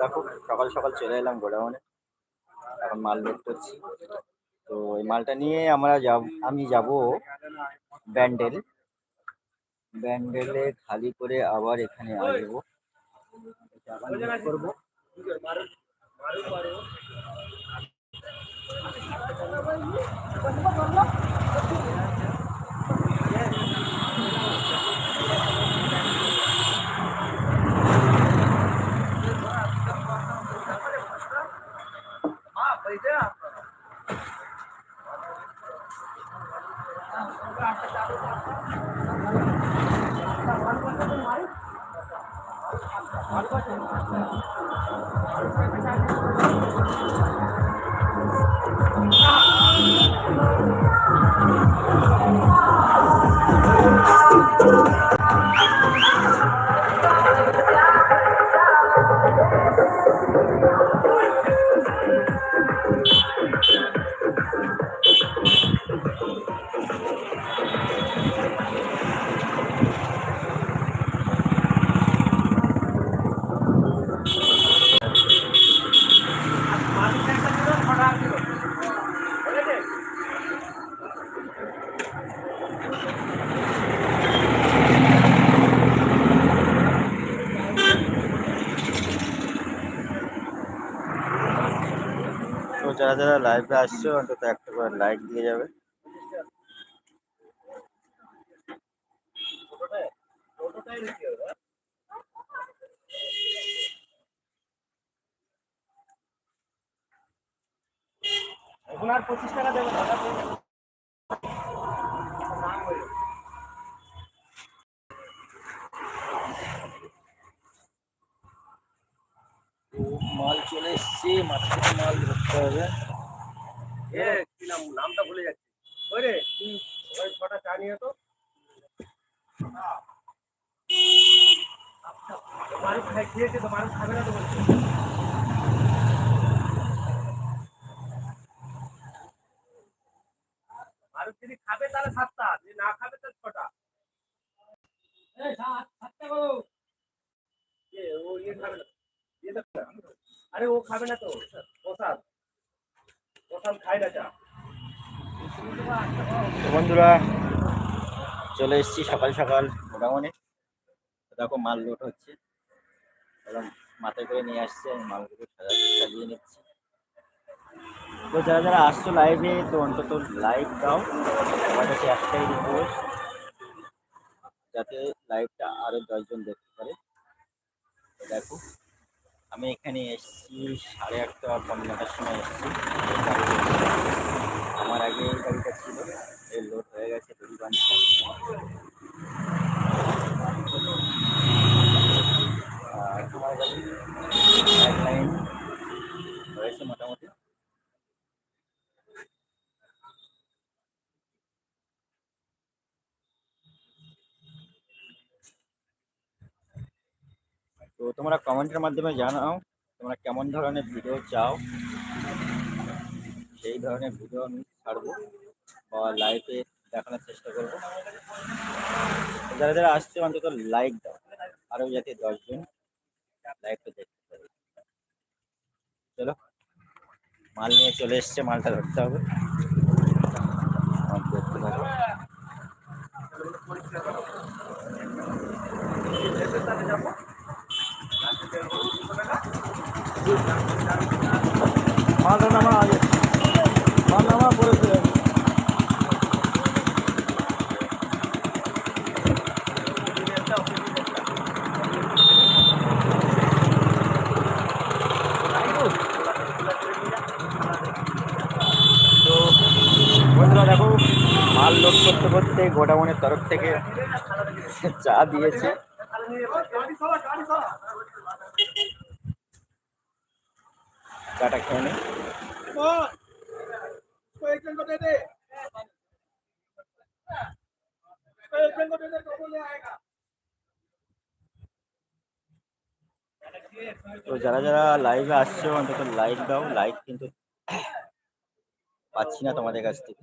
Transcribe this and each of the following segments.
দেখো, সকাল সকাল চলে এলাম গোডাউনে। এখন মাল লোড করছি। তো এই মালটা নিয়ে আমরা যাব, আমি যাব ব্যান্ডেল। ব্যান্ডেলে খালি করে আবার এখানে আসব। করব। তো যারা যারা লাইভে আসছো, অন্তত একটা করে লাইক দিয়ে যাবে। এখন আর পঁচিশ টাকা দেবে না তো মাল চলে এসছে মাঠ থেকে মাল ধরতে হবে। এ কি নাম নামটা ভুলে যাচ্ছি। ওই রে তুই ওই ছটা চা নিয়ে তো। মানুষ খাই খেয়েছে তো মানুষ খাবে না তো বলছে। মানুষ যদি খাবে তাহলে সাতটা যদি না খাবে তাহলে ছটা। ও ইয়ে ইয়ে খাবে না। আরে ও খাবে না তো প্রসাদ প্রসাদ খায় না চা বন্ধুরা, চলে এসেছি সকাল সকাল। তো দেখো মাল লোড হচ্ছে। এরকম মাথায় করে নিয়ে আসছে, আমি মালগুলো সাজা সাজিয়ে নিচ্ছি। তো যারা যারা আসছো লাইভে তো অন্তত লাইক দাও। আমার কাছে একটাই রিকোয়েস্ট যাতে লাইভটা আরও দশজন দেখতে পারে। দেখো, আমি এখানে এসেছি সাড়ে আটটা পনেরো নটার সময় এসেছি। আমার আগে এই গাড়িটা ছিল। এই লোড হয়ে গেছে মোটামুটি। তো তোমরা কমেন্টের মাধ্যমে জানাও, তোমরা কেমন ধরনের ভিডিও চাও। সেই ধরনের ভিডিও আমি ছাড়বো বা লাইভে দেখানোর চেষ্টা করব। যারা যারা আসছে, অন্তত লাইক দাও। আরও যাতে দশজন লাইভটা দেখতে পারে। চলো, মাল নিয়ে চলে এসছে, মালটা ধরতে হবে মাল দেখতে থাকো মাল নামা আগে মাল নামা পড়েছে তো বন্ধুরা দেখো মাল লোড করতে গোডাউনের তরফ থেকে চা দিয়েছে। চাটা খেয়ে নে। তো যারা যারা লাইভে আসছো, অন্তত লাইক দাও। লাইক কিন্তু পাচ্ছি না তোমাদের কাছ থেকে।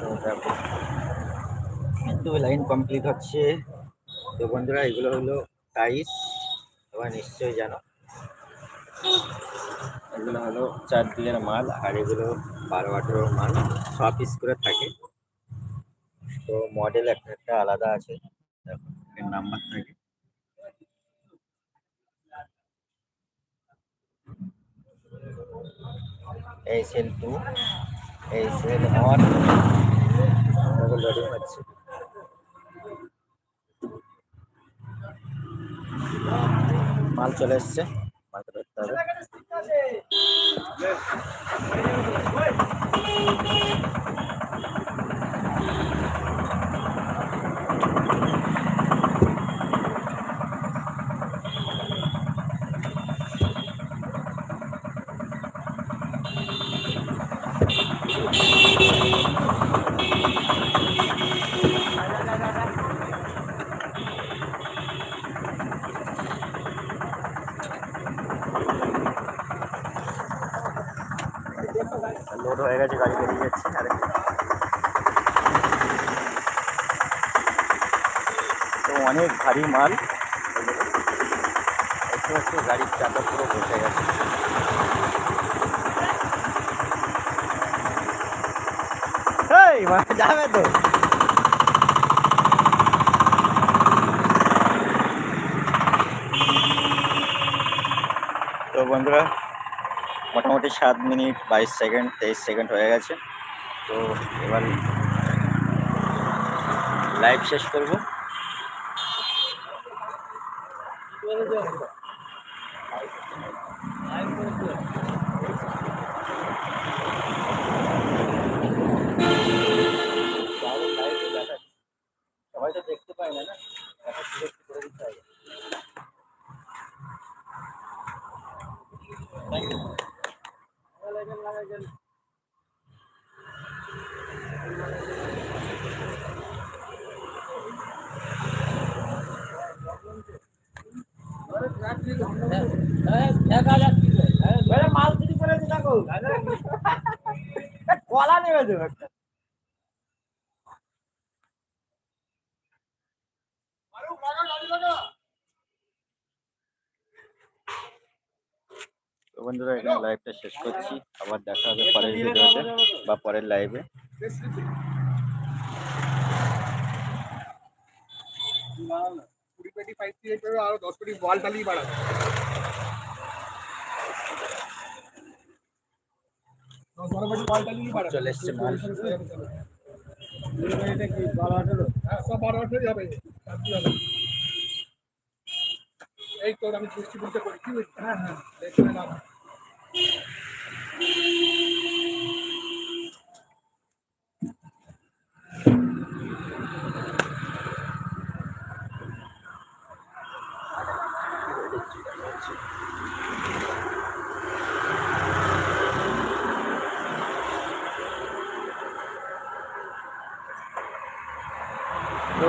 তো দেখো কিন্তু লাইন কমপ্লিট হচ্ছে। তো বন্ধুরা, এগুলো হলো টাইস তোমরা নিশ্চয়ই জানো। এগুলো হলো চার দিনের মাল, আর এগুলো বারো আঠেরোর মাল। ছ পিস করে থাকে। তো মডেল একটা একটা আলাদা আছে। নাম্বার থাকে। H L two H L one হচ্ছে। মাল চলে এসছে। অনেক ভারী মাল। দেখতে গাড়ির চাকা পুরো বসে গেছে। মানে যাবে তো। তো বন্ধুরা মোটামুটি সাত মিনিট বাইশ সেকেন্ড তেইশ সেকেন্ড হয়ে গেছে। তো এবার লাইভ শেষ করব। Thank you. মাল চুরি করে দেখো কলা নেবে দেবো তো বন্ধুরা, এখানে লাইভটা শেষ করছি। আবার দেখা হবে পরের ভিডিওতে বা পরের লাইভে কুড়ি পেটি ফাইভ থ্রি এইট আরও দশ পেটি বল টালিয়ে বাড়াবে। দশ বারো পেটি বল টালিয়ে বাড়াবে। চলে এসছে মাল। হ্যাঁ সব বারো হবে। চারটি এই তোর আমি দৃষ্টি বুঝতে করি। কি হ্যাঁ হ্যাঁ দেখতে না তো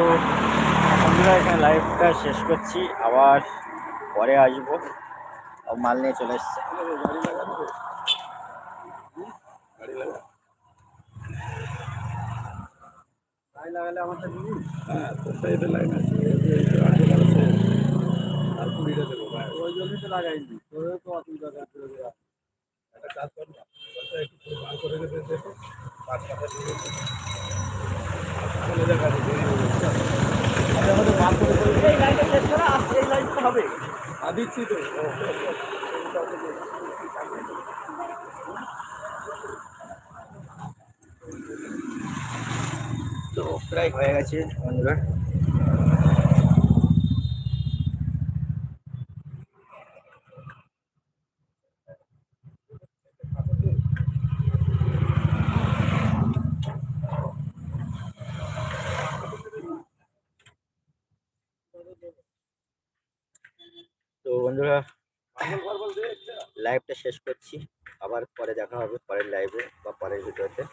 বন্ধুরা এখানে লাইভটা শেষ করছি আবার পরে আসব মাল নিয়ে চলে এসছে লাইন লাগালে আমারটা দিবি আর কুড়িটা দেবো ওই জন্যই তো লাগাইনি তোরও তো অসুবিধা আছে একটা কাজ কর একটু বার করে দেখো পাঁচ দিয়ে চলে যাবে দিচ্ছি তো তো প্রায় হয়ে গেছে বন্ধুরা। তো বন্ধুরা লাইভটা শেষ করছি। আবার পরে দেখা হবে পরের লাইভে বা পরের ভিডিওতে